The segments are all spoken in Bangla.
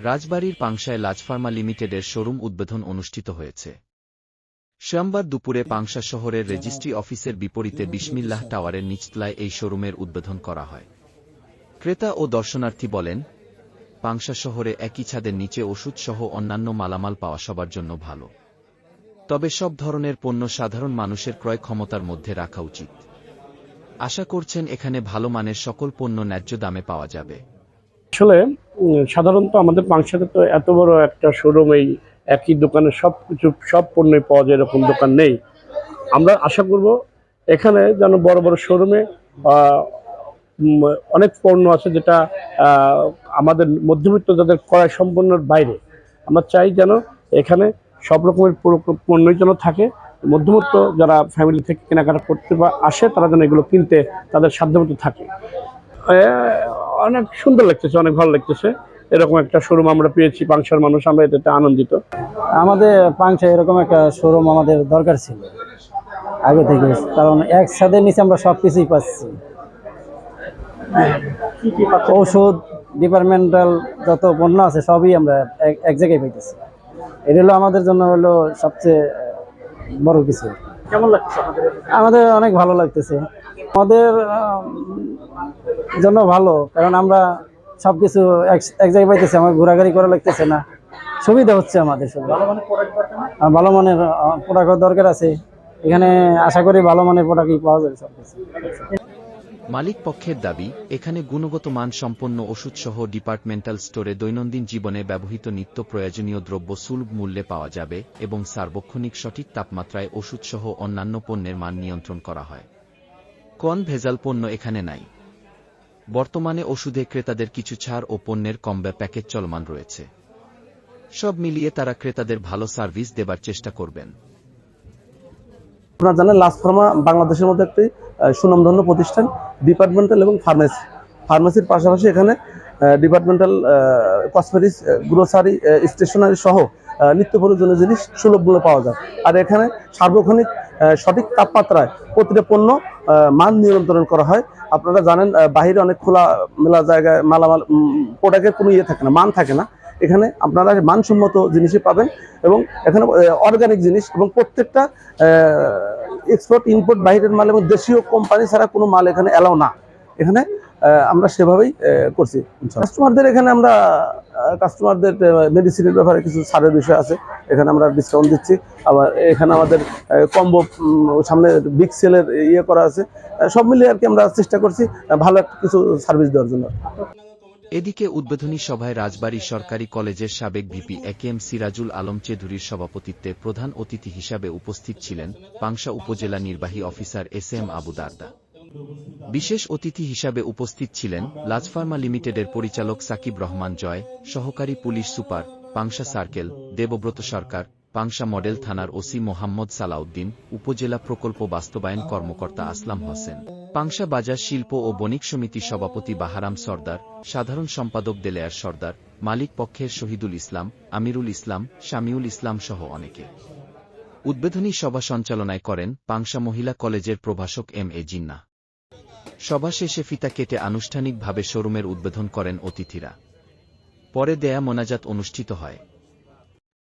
রাজবাড়ীর পাংশায় লাজফার্মা লিমিটেডের শোরুম উদ্বোধন অনুষ্ঠিত হয়েছে। সোমবার দুপুরে পাংশা শহরের রেজিস্ট্রি অফিসের বিপরীতে বিসমিল্লাহ টাওয়ারের নিচতলায় এই শোরুমের উদ্বোধন করা হয়। ক্রেতা ও দর্শনার্থী বলেন, পাংশা শহরে একই ছাদের নিচে ওষুধসহ অন্যান্য মালামাল পাওয়া সবার জন্য ভালো। তবে সব ধরনের পণ্য সাধারণ মানুষের ক্রয় ক্ষমতার মধ্যে রাখা উচিত। আশা করছেন এখানে ভালো মানের সকল পণ্য ন্যায্য দামে পাওয়া যাবে। আসলে সাধারণত আমাদের পাংশাতে তো এত বড় একটা শোরুম এই একই দোকানে সব কিছু সব পণ্যই পাওয়া যায় এরকম দোকান নেই। আমরা আশা করব এখানে যেন বড় বড় শোরুমে অনেক পণ্য আছে যেটা আমাদের মধ্যবিত্ত যাদের ক্রয় সম্পন্নর বাইরে। আমরা চাই যেন এখানে সব রকমের পণ্যই যেন থাকে। মধ্যবিত্ত যারা ফ্যামিলি থেকে কেনাকাটা করতে বা আসে তারা যেন এগুলো কিনতে তাদের সাধ্যমতো থাকে। অনেক সুন্দর লাগতেছে অনেক ভালো লাগতেছে। এরকম একটা শোরুম আমরা পেয়েছি পাংশার মানুষ আমরা এটাতে আনন্দিত। আমাদের পাংশা এরকম একটা শোরুম আমাদের দরকার ছিল আগে থেকে। কারণ এক ছাদের নিচে আমরা সব কিছুই পাচ্ছি। ঔষধ ডিপার্টমেন্টাল যত পণ্য আছে সবই আমরা এক- জায়গায় পাইতেছি। এটা হলো আমাদের জন্য হলো সবচেয়ে বড় কিছু। কেমন লাগছে আমাদের অনেক ভালো লাগতেছে। আমাদের জন্য ভালো কারণ আমরা সব কিছু এক জায়গায় পাইতেছি আমার ঘোরাঘুরি করা লাগতেছে না। সুবিধা হচ্ছে আমাদের আর ভালো মানের প্রোডাক্ট দরকার আছে। এখানে আশা করি ভালো মানের প্রোডাক্টই পাওয়া যাবে সব কিছু মালিক পক্ষের দাবি এখানে গুণগত মান সম্পন্ন ওষুধসহ ডিপার্টমেন্টাল স্টোরে দৈনন্দিন জীবনে ব্যবহৃত নিত্য প্রয়োজনীয় দ্রব্য সুলভ মূল্যে পাওয়া যাবে এবং সার্বক্ষণিক সঠিক তাপমাত্রায় ওষুধসহ অন্যান্য পণ্যের মান নিয়ন্ত্রণ করা হয়। কোন ভেজাল পণ্য এখানে নাই। বর্তমানে ওষুধে ক্রেতাদের কিছু ছাড় ও পণ্যের কমবে প্যাকেজ চলমান রয়েছে। সব মিলিয়ে তারা ক্রেতাদের ভালো সার্ভিস দেবার চেষ্টা করবেন। আপনারা জানেন লাস্ট ফার্মা বাংলাদেশের মধ্যে একটি সুনামধন্য প্রতিষ্ঠান ডিপার্টমেন্টাল এবং ফার্মেসি ফার্মেসির পাশাপাশি এখানে ডিপার্টমেন্টাল কসমেটিক্স গ্রোসারি স্টেশনারি সহ নিত্য প্রয়োজনীয় জিনিস সুলভ মূল্যে পাওয়া যায়। আর এখানে সার্বক্ষণিক সঠিক তাপমাত্রায় প্রতিটা পণ্য মান নিয়ন্ত্রণ করা হয়। আপনারা জানেন বাহিরে অনেক খোলা মেলা জায়গায় মালামাল প্রোডাক্টের কোনো ইয়ে থাকে না, মান থাকে না। এখানে আপনারা মানসম্মত জিনিসই পাবেন এবং এখানে অর্গানিক জিনিস এবং প্রত্যেকটা এক্সপোর্ট ইম্পোর্ট বাইরের মাল এবং দেশীয় কোম্পানি ছাড়া কোনো মাল এখানে অ্যালাও না। এখানে আমরা সেভাবেই করছি। কাস্টমারদের এখানে আমরা কাস্টমারদের মেডিসিনের ব্যাপারে কিছু ছাড়ের বিষয় আছে। এখানে আমরা ডিসকাউন্ট দিচ্ছি। আবার এখানে আমাদের কম্বো সামনে বিগ সেলের ইয়ে করা আছে। সব মিলিয়ে আর কি আমরা চেষ্টা করছি ভালো একটা কিছু সার্ভিস দেওয়ার জন্য। এদিকে উদ্বোধনী সভায় রাজবাড়ী সরকারি কলেজের সাবেক VP A K M Sirajul Alam চৌধুরীর সভাপতিত্বে প্রধান অতিথি হিসাবে উপস্থিত ছিলেন পাংশা উপজেলা নির্বাহী officer S M Abu Darda. বিশেষ অতিথি হিসাবে উপস্থিত ছিলেন লাজফার্মা লিমিটেডের পরিচালক সাকিব রহমান জয়, সহকারী police super Pangsha circle, Debabrata Sarkar, Pangsha model থানার ওসি মোহাম্মদ সালাউদ্দিন, উপজেলা প্রকল্প বাস্তবায়ন কর্মকর্তা আসলাম হোসেন। পাংশা বাজার শিল্প ও বণিক সমিতি সভাপতি বাহারাম সর্দার, সাধারণ সম্পাদক দেলেয়ার সর্দার, মালিক পক্ষের শহীদুল ইসলাম, আমিরুল ইসলাম, শামিউল ইসলাম সহ অনেকে। উদ্বোধনী সভা সঞ্চালনায় করেন পাংশা মহিলা কলেজের প্রভাষক এম এ জিন্না সভা শেষে ফিতা কেটে আনুষ্ঠানিকভাবে শোরুমের উদ্বোধন করেন অতিথিরা। পরে দেয়া মোনাজাত অনুষ্ঠিত হয়।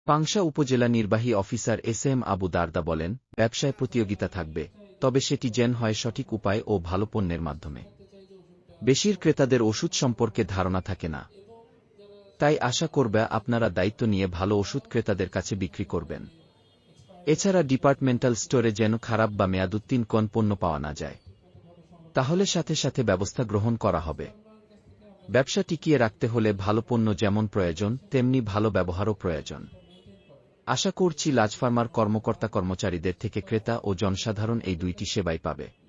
পাংশা উপজেলা নির্বাহী officer S M Abu Darda বলেন, ব্যবসায় প্রতিযোগিতা থাকবে, তবে সেটি যেন হয় সঠিক উপায় ও ভালো পণ্যের মাধ্যমে। বেশির ক্রেতাদের ওষুধ সম্পর্কে ধারণা থাকে না। তাই আশা করবে আপনারা দায়িত্ব নিয়ে ভালো ওষুধ ক্রেতাদের কাছে বিক্রি করবেন। এছাড়া ডিপার্টমেন্টাল স্টোরে যেন খারাপ বা মেয়াদুত্তীন কোন পণ্য পাওয়া না যায়। তাহলে সাথে সাথে ব্যবস্থা গ্রহণ করা হবে। ব্যবসা টিকিয়ে রাখতে হলে ভালো পণ্য যেমন প্রয়োজন, তেমনি ভালো ব্যবহারও প্রয়োজন। আশা করছি লাজফার্মার কর্মকর্তা কর্মচারীদের থেকে ক্রেতা ও জনসাধারণ এই দুইটি সেবাই পাবে।